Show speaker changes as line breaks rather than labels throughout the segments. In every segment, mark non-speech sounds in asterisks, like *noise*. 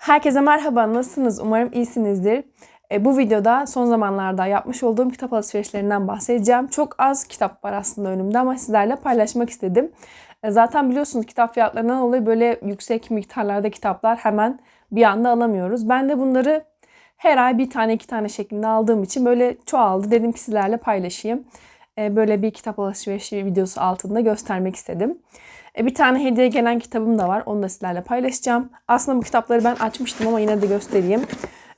Herkese merhaba, nasılsınız? Umarım iyisinizdir. E, bu videoda son zamanlarda yapmış olduğum kitap alışverişlerinden bahsedeceğim. Çok az kitap var aslında önümde ama sizlerle paylaşmak istedim. E, zaten biliyorsunuz kitap fiyatlarından dolayı böyle yüksek miktarlarda kitaplar hemen bir anda alamıyoruz. Ben de bunları her ay bir tane iki tane şeklinde aldığım için böyle çoğaldı. Dedim ki sizlerle paylaşayım. E, böyle bir kitap alışverişi videosu altında göstermek istedim. E, bir tane hediye gelen kitabım da var. Onu da sizlerle paylaşacağım. Aslında bu kitapları ben açmıştım ama yine de göstereyim.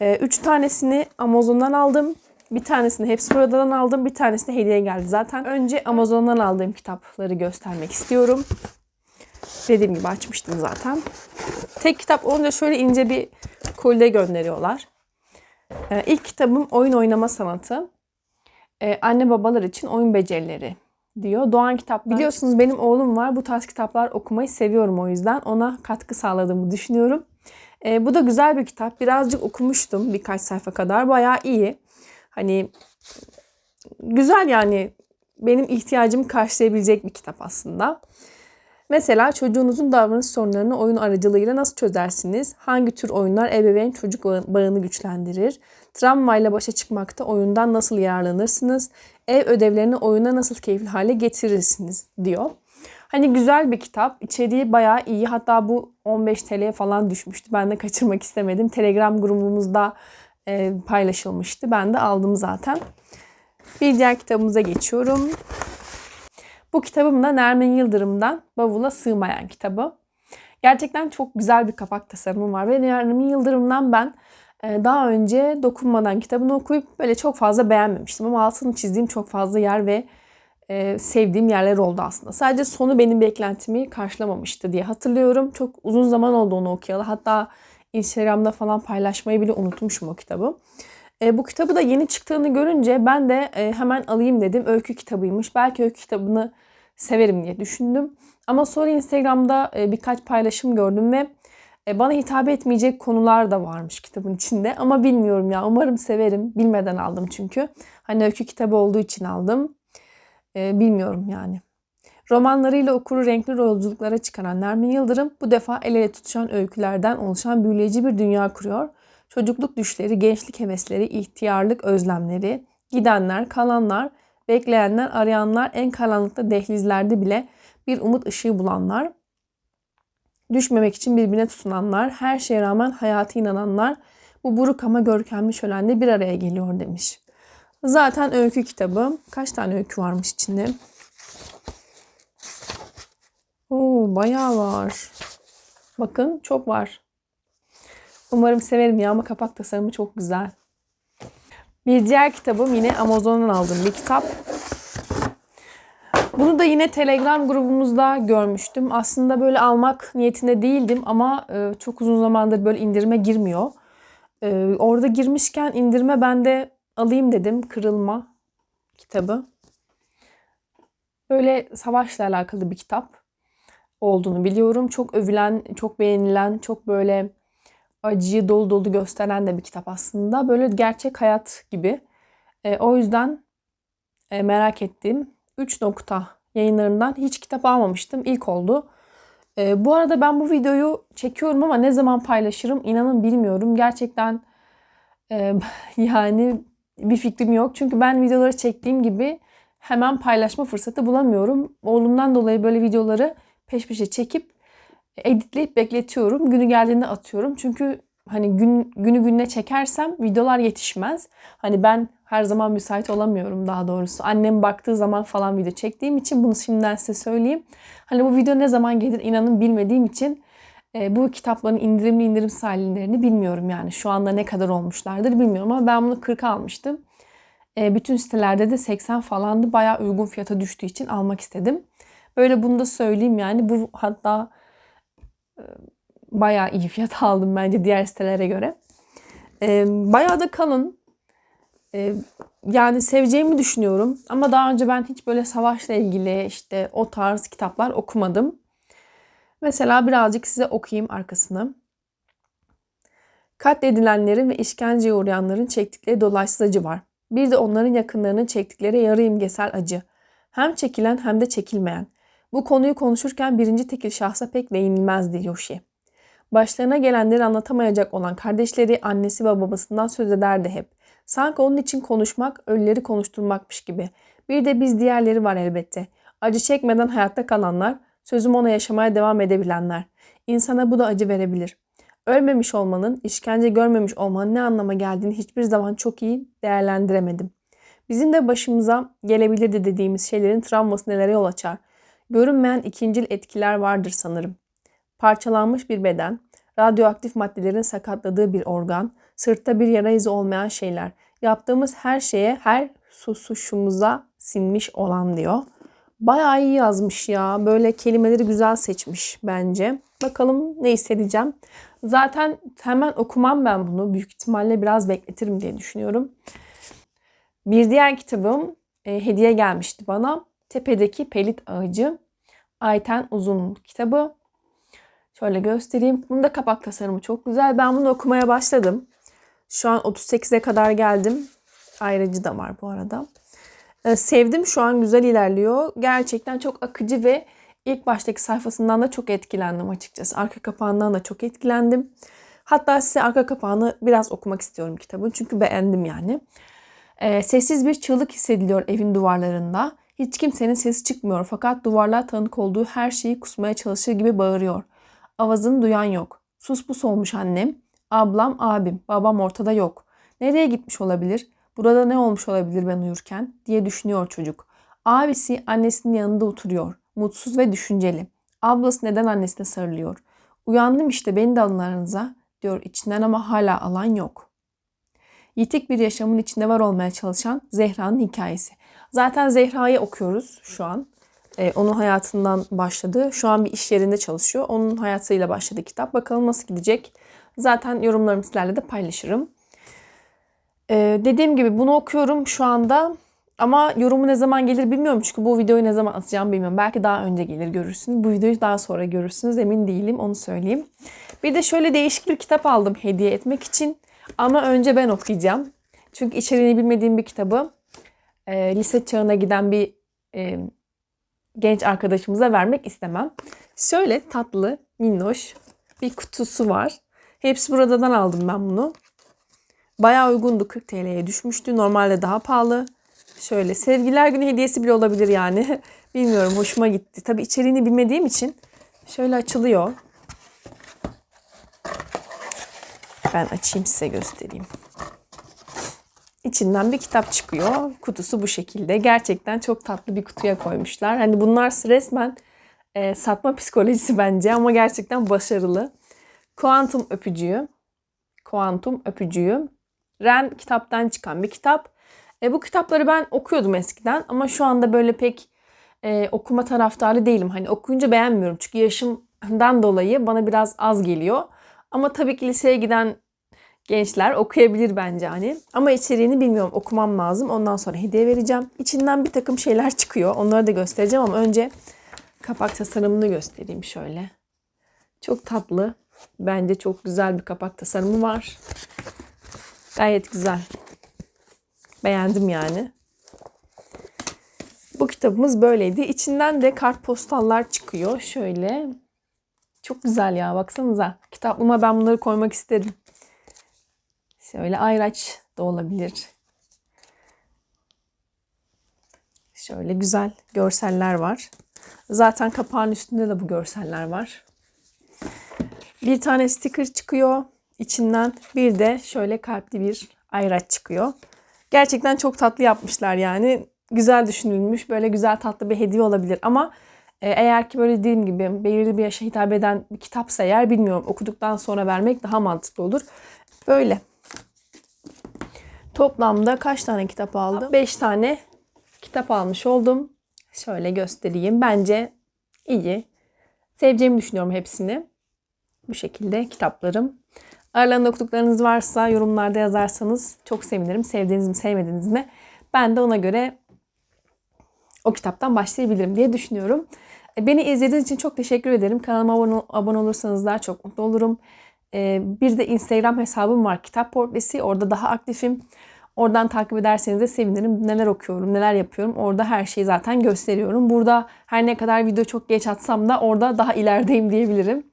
E, üç tanesini Amazon'dan aldım. Bir tanesini hepsi buradan aldım. Bir tanesini hediye geldi zaten. Önce Amazon'dan aldığım kitapları göstermek istiyorum. Dediğim gibi açmıştım zaten. Tek kitap olunca şöyle ince bir kolye gönderiyorlar. İlk kitabım Oyun Oynama Sanatı. Ee, anne babalar için oyun becerileri diyor. Doğan kitap. Biliyorsunuz benim oğlum var. Bu tarz kitaplar okumayı seviyorum o yüzden. Ona katkı sağladığımı düşünüyorum. Ee, bu da güzel bir kitap. Birazcık okumuştum birkaç sayfa kadar. Bayağı iyi. Hani güzel yani benim ihtiyacımı karşılayabilecek bir kitap aslında. Mesela çocuğunuzun davranış sorunlarını oyun aracılığıyla nasıl çözersiniz? Hangi tür oyunlar ebeveyn çocuk bağını güçlendirir? Travmayla başa çıkmakta oyundan nasıl yararlanırsınız? Ev ödevlerini oyuna nasıl keyifli hale getirirsiniz diyor. Hani güzel bir kitap. İçeriği bayağı iyi. Hatta bu 15 TL'ye falan düşmüştü. Ben de kaçırmak istemedim. Telegram grubumuzda e, paylaşılmıştı. Ben de aldım zaten. Bir diğer kitabımıza geçiyorum. Bu kitabım da Nermin Yıldırım'dan Bavula Sığmayan kitabı. Gerçekten çok güzel bir kapak tasarımı var ve Nermin Yıldırım'dan ben e, daha önce dokunmadan kitabını okuyup böyle çok fazla beğenmemiştim ama altını çizdiğim çok fazla yer ve e, sevdiğim yerler oldu aslında. Sadece sonu benim beklentimi karşılamamıştı diye hatırlıyorum. Çok uzun zaman oldu onu okuyalı. Hatta Instagram'da falan paylaşmayı bile unutmuşum o kitabı. E, bu kitabı da yeni çıktığını görünce ben de e, hemen alayım dedim. Öykü kitabıymış. Belki öykü kitabını severim diye düşündüm. Ama sonra Instagram'da e, birkaç paylaşım gördüm ve e, bana hitap etmeyecek konular da varmış kitabın içinde. Ama bilmiyorum ya. Umarım severim. Bilmeden aldım çünkü. Hani öykü kitabı olduğu için aldım. E, bilmiyorum yani. Romanlarıyla okuru renkli yolculuklara çıkaran Nermin Yıldırım bu defa el ele tutuşan öykülerden oluşan büyüleyici bir dünya kuruyor. Çocukluk düşleri, gençlik hevesleri, ihtiyarlık özlemleri, gidenler, kalanlar, bekleyenler, arayanlar, en karanlıkta dehlizlerde bile bir umut ışığı bulanlar, düşmemek için birbirine tutunanlar, her şeye rağmen hayata inananlar bu buruk ama görkemli şölende bir araya geliyor demiş. Zaten öykü kitabı. Kaç tane öykü varmış içinde? Oo, bayağı var. Bakın çok var. Umarım severim ya ama kapak tasarımı çok güzel. Bir diğer kitabım yine Amazon'dan aldığım bir kitap. Bunu da yine Telegram grubumuzda görmüştüm. Aslında böyle almak niyetinde değildim ama e, çok uzun zamandır böyle indirime girmiyor. E, orada girmişken indirme ben de alayım dedim. Kırılma kitabı. Böyle savaşla alakalı bir kitap olduğunu biliyorum. Çok övülen, çok beğenilen, çok böyle acıyı dolu dolu gösteren de bir kitap aslında. Böyle gerçek hayat gibi. E, o yüzden e, merak ettiğim 3 nokta yayınlarından hiç kitap almamıştım. İlk oldu. E, bu arada ben bu videoyu çekiyorum ama ne zaman paylaşırım inanın bilmiyorum. Gerçekten e, *laughs* yani bir fikrim yok. Çünkü ben videoları çektiğim gibi hemen paylaşma fırsatı bulamıyorum. Oğlumdan dolayı böyle videoları peş peşe çekip editleyip bekletiyorum. Günü geldiğinde atıyorum. Çünkü hani gün günü gününe çekersem videolar yetişmez. Hani ben her zaman müsait olamıyorum daha doğrusu. Annem baktığı zaman falan video çektiğim için bunu şimdiden size söyleyeyim. Hani bu video ne zaman gelir inanın bilmediğim için e, bu kitapların indirimli indirim hallerini bilmiyorum yani. Şu anda ne kadar olmuşlardır bilmiyorum ama ben bunu 40 almıştım. E, bütün sitelerde de 80 falandı. Bayağı uygun fiyata düştüğü için almak istedim. Böyle bunu da söyleyeyim yani. Bu hatta bayağı iyi fiyat *laughs* aldım bence diğer sitelere göre. E, bayağı da kalın. Yani seveceğimi düşünüyorum. Ama daha önce ben hiç böyle savaşla ilgili işte o tarz kitaplar okumadım. Mesela birazcık size okuyayım arkasını. Katledilenlerin ve işkenceye uğrayanların çektikleri dolayısız acı var. Bir de onların yakınlarının çektikleri yarı imgesel acı. Hem çekilen hem de çekilmeyen. Bu konuyu konuşurken birinci tekil şahsa pek değinilmezdi Yoshi. Başlarına gelenleri anlatamayacak olan kardeşleri, annesi ve babasından söz ederdi hep. Sanki onun için konuşmak, ölüleri konuşturmakmış gibi. Bir de biz diğerleri var elbette. Acı çekmeden hayatta kalanlar, sözüm ona yaşamaya devam edebilenler. İnsana bu da acı verebilir. Ölmemiş olmanın, işkence görmemiş olmanın ne anlama geldiğini hiçbir zaman çok iyi değerlendiremedim. Bizim de başımıza gelebilirdi dediğimiz şeylerin travması nelere yol açar. Görünmeyen ikincil etkiler vardır sanırım. Parçalanmış bir beden, radyoaktif maddelerin sakatladığı bir organ, sırtta bir yara izi olmayan şeyler, yaptığımız her şeye, her susuşumuza sinmiş olan diyor. Bayağı iyi yazmış ya. Böyle kelimeleri güzel seçmiş bence. Bakalım ne hissedeceğim. Zaten hemen okumam ben bunu. Büyük ihtimalle biraz bekletirim diye düşünüyorum. Bir diğer kitabım e, hediye gelmişti bana. Tepedeki Pelit Ağacı. Ayten Uzun kitabı. Şöyle göstereyim. Bunun da kapak tasarımı çok güzel. Ben bunu okumaya başladım. Şu an 38'e kadar geldim. Ayrıcı da var bu arada. Ee, sevdim şu an güzel ilerliyor. Gerçekten çok akıcı ve ilk baştaki sayfasından da çok etkilendim açıkçası. Arka kapağından da çok etkilendim. Hatta size arka kapağını biraz okumak istiyorum kitabın. Çünkü beğendim yani. Ee, sessiz bir çığlık hissediliyor evin duvarlarında. Hiç kimsenin sesi çıkmıyor fakat duvarlar tanık olduğu her şeyi kusmaya çalışır gibi bağırıyor. Avazını duyan yok. Sus pus olmuş annem. Ablam, abim, babam ortada yok. Nereye gitmiş olabilir? Burada ne olmuş olabilir ben uyurken diye düşünüyor çocuk. Abisi annesinin yanında oturuyor. Mutsuz ve düşünceli. Ablası neden annesine sarılıyor? Uyandım işte beni de alın aranıza diyor içinden ama hala alan yok. Yitik bir yaşamın içinde var olmaya çalışan Zehra'nın hikayesi. Zaten Zehra'yı okuyoruz şu an. Ee, onun hayatından başladı. Şu an bir iş yerinde çalışıyor. Onun hayatıyla başladı kitap. Bakalım nasıl gidecek. Zaten yorumlarımı sizlerle de paylaşırım. Ee, dediğim gibi bunu okuyorum şu anda. Ama yorumu ne zaman gelir bilmiyorum. Çünkü bu videoyu ne zaman atacağım bilmiyorum. Belki daha önce gelir görürsünüz. Bu videoyu daha sonra görürsünüz. Emin değilim onu söyleyeyim. Bir de şöyle değişik bir kitap aldım hediye etmek için. Ama önce ben okuyacağım. Çünkü içeriğini bilmediğim bir kitabı e, lise çağına giden bir e, genç arkadaşımıza vermek istemem. Şöyle tatlı, minnoş bir kutusu var. Hepsi buradan aldım ben bunu. Bayağı uygundu. 40 TL'ye düşmüştü. Normalde daha pahalı. Şöyle sevgiler günü hediyesi bile olabilir yani. *laughs* Bilmiyorum hoşuma gitti. Tabi içeriğini bilmediğim için şöyle açılıyor. Ben açayım size göstereyim. İçinden bir kitap çıkıyor. Kutusu bu şekilde. Gerçekten çok tatlı bir kutuya koymuşlar. Hani bunlar resmen e, satma psikolojisi *laughs* bence ama gerçekten başarılı. Kuantum öpücüğü. Kuantum öpücüğü. Ren kitaptan çıkan bir kitap. E, bu kitapları ben okuyordum eskiden ama şu anda böyle pek e, okuma taraftarı değilim. Hani okuyunca beğenmiyorum çünkü yaşımdan dolayı bana biraz az geliyor. Ama tabii ki liseye giden gençler okuyabilir bence hani. Ama içeriğini bilmiyorum okumam lazım. Ondan sonra hediye vereceğim. İçinden bir takım şeyler *laughs* çıkıyor. Onları da göstereceğim ama önce kapak tasarımını göstereyim şöyle. Çok tatlı. Bence çok güzel bir kapak tasarımı var. Gayet güzel. Beğendim yani. Bu kitabımız böyleydi. İçinden de kartpostallar çıkıyor. Şöyle. Çok güzel ya baksanıza. Kitaplığıma ben bunları koymak isterim. Şöyle ayraç da olabilir. Şöyle güzel görseller var. Zaten kapağın üstünde de bu görseller var. Bir tane sticker çıkıyor içinden. Bir de şöyle kalpli bir ayraç çıkıyor. Gerçekten çok tatlı yapmışlar yani. Güzel düşünülmüş. Böyle güzel tatlı bir hediye olabilir. Ama e, eğer ki böyle dediğim gibi belirli bir yaşa hitap eden bir kitapsa eğer bilmiyorum okuduktan sonra vermek daha mantıklı olur. Böyle. Toplamda kaç tane kitap aldım? 5 tane kitap almış oldum. Şöyle göstereyim. Bence iyi. Seveceğimi düşünüyorum hepsini. Bu şekilde kitaplarım. Aralarında okuduklarınız varsa yorumlarda yazarsanız çok sevinirim. Sevdiğiniz mi sevmediğiniz mi? Ben de ona göre o kitaptan başlayabilirim diye düşünüyorum. E, beni izlediğiniz için çok teşekkür ederim. Kanalıma abone, abone olursanız daha çok mutlu olurum. E, bir de Instagram hesabım var Kitap Portresi. Orada daha aktifim. Oradan takip ederseniz de sevinirim. Neler okuyorum, neler yapıyorum. Orada her şeyi zaten gösteriyorum. Burada her ne kadar video çok geç atsam da orada daha ilerideyim diyebilirim.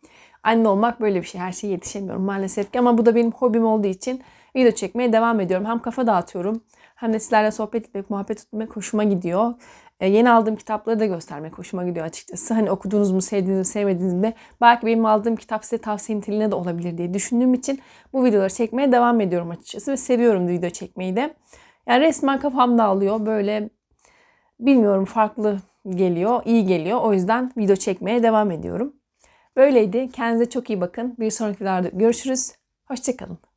Anne olmak böyle bir şey. Her şeye yetişemiyorum maalesef ki. Ama bu da benim hobim olduğu için video çekmeye devam ediyorum. Hem kafa dağıtıyorum hem de sizlerle sohbet etmek, muhabbet etmek hoşuma gidiyor. E, yeni aldığım kitapları da göstermek hoşuma gidiyor açıkçası. Hani okudunuz mu, sevdiğiniz mi, sevmediğiniz mi? Belki benim aldığım kitap size tavsiye niteliğine de olabilir diye düşündüğüm için bu videoları çekmeye devam ediyorum açıkçası. Ve seviyorum video çekmeyi de. Yani resmen kafam dağılıyor. Böyle bilmiyorum farklı geliyor, iyi geliyor. O yüzden video çekmeye devam ediyorum. Böyleydi. Kendinize çok iyi bakın. Bir sonraki videoda görüşürüz. Hoşçakalın.